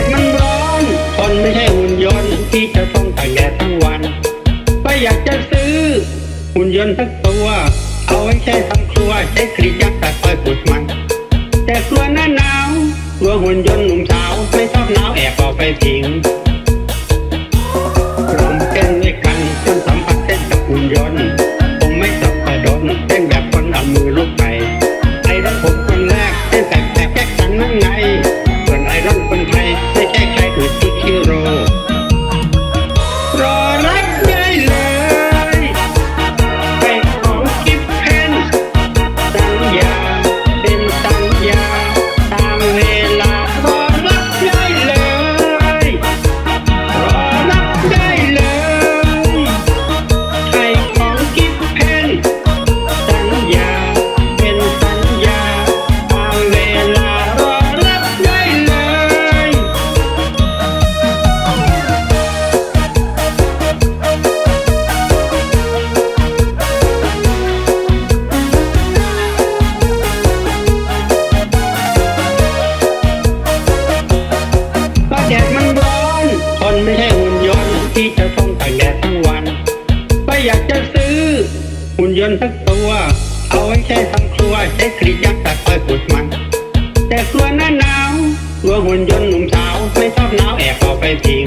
ดมันร้อน คนไม่ใช่หุ่นยนต์ที่จะต้องตากแดดทั้งวันก็อยากจะซื้อ หุ่นยนต์สักตัว เอาไว้ใช้ทำครัวใช้กรีดยักษ์ตัดอ้อยขุดมัน แต่กลัวหน้าหนาวกลัวหุ่นยนต์หนุ่มสาวไม่ชอบหนาวแอบเอาไปทิ้ง นไม่ใช่หุ่นยนต์ที่จะต้องตากแดดทั้งวัน ไม่อยากจะซื้อ หุ่นยนต์สักตัว เอาไว้ใช้ทำครัวใช้กรีดยางตัดอ้อยปลูกมัน แต่กลัวหน้าหนาวกลัวหุ่นยนต์หนุ่มสาวไม่ชอบหนาวแอบออกไปผิง